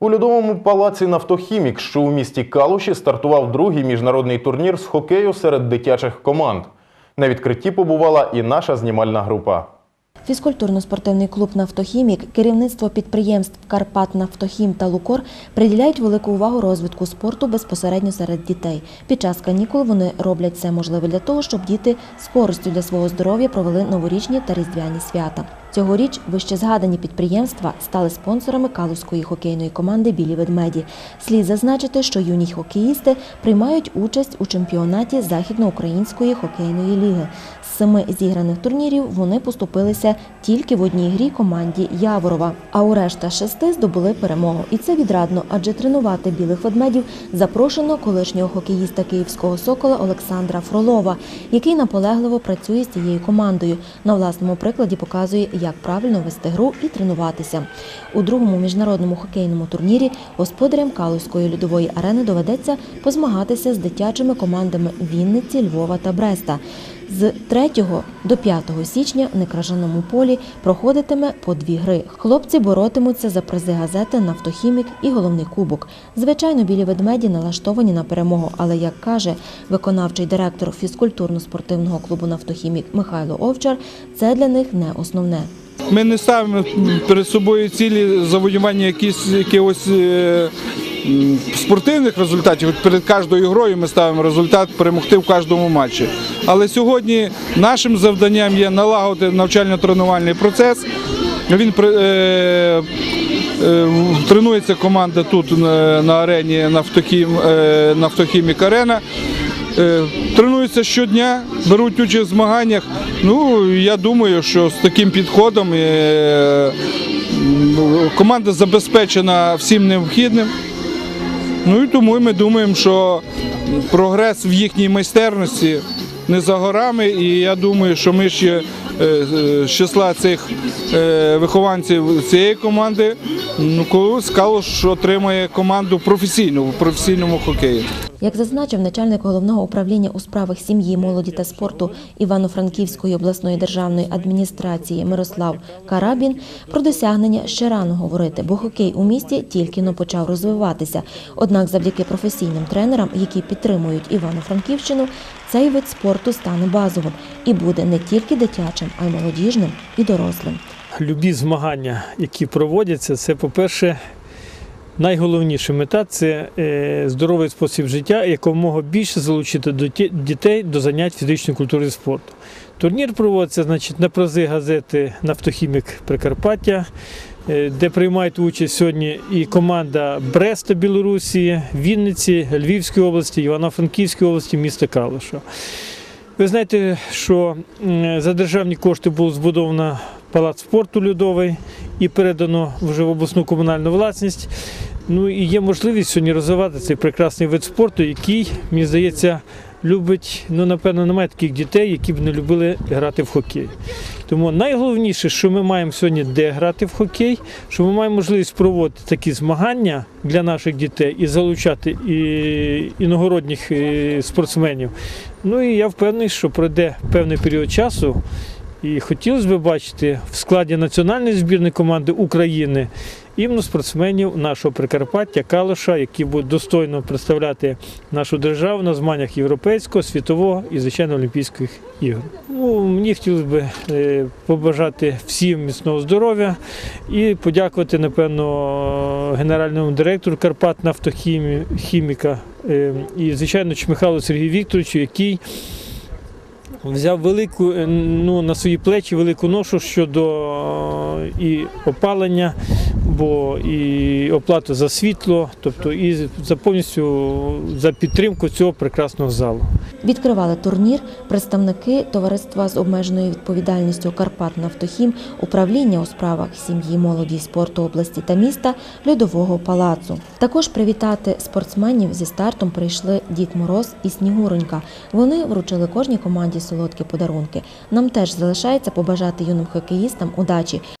У льодовому палаці Нафтохімік, що у місті Калуші, стартував другий міжнародний турнір з хокею серед дитячих команд. На відкритті побувала і наша знімальна група. Фізкультурно-спортивний клуб «Нафтохімік», керівництво підприємств «Карпат Нафтохім» та «Лукор» приділяють велику увагу розвитку спорту безпосередньо серед дітей. Під час канікул вони роблять все можливе для того, щоб діти з користю для свого здоров'я провели новорічні та різдвяні свята. Цьогоріч вище згадані підприємства стали спонсорами калузької хокейної команди Білі ведмеді. Слід зазначити, що юні хокеїсти приймають участь у чемпіонаті Західноукраїнської хокейної ліги. З семи зіграних турнірів вони поступилися тільки в одній грі команді Яворова. А у решта шести здобули перемогу. І це відрадно, адже тренувати білих ведмедів запрошено колишнього хокеїста київського сокола Олександра Фролова, який наполегливо працює з цією командою. На власному прикладі показує, як правильно вести гру і тренуватися. У другому міжнародному хокейному турнірі господарям Калузької льодової арени доведеться позмагатися з дитячими командами Вінниці, Львова та Бреста. З 3 до 5 січня в некражаному полі проходитиме по дві гри. Хлопці боротимуться за призи газети Нафтохімік і головний кубок. Звичайно, білі ведмеді налаштовані на перемогу, але як каже виконавчий директор фізкультурно-спортивного клубу Нафтохімік Михайло Овчар, це для них не основне. Ми не ставимо перед собою цілі завоювання якихось спортивних результатів. Перед кожною грою ми ставимо результат перемогти в кожному матчі. Але сьогодні нашим завданням є налагодити навчально-тренувальний процес. Він е, е, тренується команда тут на, на арені Нафтохім, е, Нафтохімік Арена. Е, Тренуються щодня, беруть участь в змаганнях. Ну, я думаю, що з таким підходом е, команда забезпечена всім необхідним. Ну і тому ми думаємо, що прогрес в їхній майстерності не за горами. І я думаю, що ми ще е, з числа цих е, вихованців цієї команди, ну, коли сказали, що отримає команду професійну в професійному хокеї. Як зазначив начальник головного управління у справах сім'ї, молоді та спорту Івано-Франківської обласної державної адміністрації Мирослав Карабін, про досягнення ще рано говорити, бо хокей у місті тільки но почав розвиватися. Однак, завдяки професійним тренерам, які підтримують Івано-Франківщину, цей вид спорту стане базовим і буде не тільки дитячим, а й молодіжним і дорослим. любі змагання, які проводяться, це, по-перше, найголовніша мета це е, здоровий спосіб життя, якомога більше залучити дітей до занять фізичної культури і спорту. Турнір проводиться значить, на прази газети Нафтохімік Прикарпаття, е, де приймають участь сьогодні і команда Бреста Білорусі, Вінниці, Львівської області, Івано-Франківської області, міста Калуша. Ви знаєте, що за державні кошти був збудовано палац спорту льодовий і передано вже в обласну комунальну власність. Ну і є можливість сьогодні розвивати цей прекрасний вид спорту, який, мені здається, любить, ну напевно, немає таких дітей, які б не любили грати в хокей. Тому найголовніше, що ми маємо сьогодні де грати в хокей, що ми маємо можливість проводити такі змагання для наших дітей і залучати і іногородніх і спортсменів. Ну і я впевнений, що пройде певний період часу. І хотілося б бачити в складі національної збірної команди України іменно спортсменів нашого Прикарпаття, Калуша, які будуть достойно представляти нашу державу на змаганнях європейського, світового і, звичайно, Олімпійських ігор. Ну, мені хотілося б е, побажати всім міцного здоров'я і подякувати, напевно, генеральному директору Карпат Нафтохіміка е, і, звичайно, Чмихалу Сергію Вікторовичу, який взяв велику е, ну, на свої плечі велику ношу щодо е, і опалення, бо і оплату за світло, тобто і за повністю за підтримку цього прекрасного залу. Відкривали турнір представники товариства з обмеженою відповідальністю Карпат Нафтохім, управління у справах сім'ї, молоді спорту області та міста Льодового палацу. Також привітати спортсменів зі стартом прийшли Дід Мороз і Снігуронька. Вони вручили кожній команді солодкі подарунки. Нам теж залишається побажати юним хокеїстам удачі,